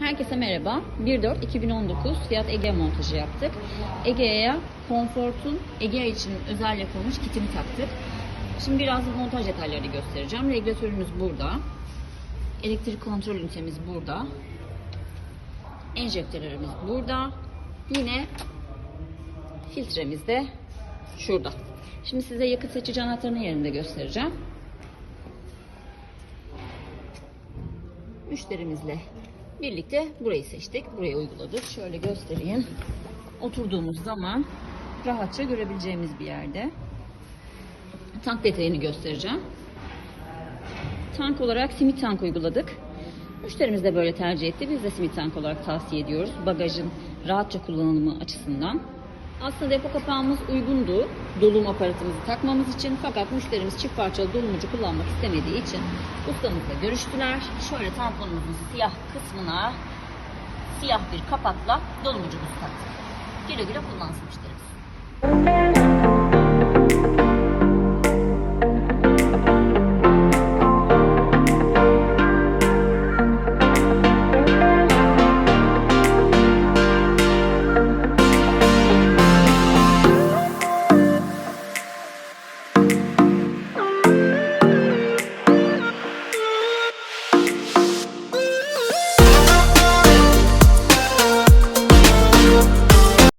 Herkese merhaba. 1.4.2019 Fiat Egea montajı yaptık. Egea'ya Comfort'un Egea için özel yapılmış kitini taktık. Şimdi biraz montaj detaylarını göstereceğim. Regülatörümüz burada. Elektrik kontrol ünitemiz burada. Enjektörlerimiz burada. Yine filtremiz de şurada. Şimdi size yakıt seçici anahtarının yerini de göstereceğim. Müşterimizle birlikte burayı seçtik. Burayı uyguladık. Şöyle göstereyim. Oturduğumuz zaman rahatça görebileceğimiz bir yerde. Tank detayını göstereceğim. Tank olarak simit tank uyguladık. Müşterimiz de böyle tercih etti. Biz de simit tank olarak tavsiye ediyoruz. Bagajın rahatça kullanılımı açısından. Aslında depo kapağımız uygundu dolum aparatımızı takmamız için. Fakat müşterimiz çift parçalı dolumucu kullanmak istemediği için ustamızla görüştüler. Şöyle tamponumuzun siyah kısmına siyah bir kapakla dolumucumuzu taktık. Güle güle kullansın müşterimiz.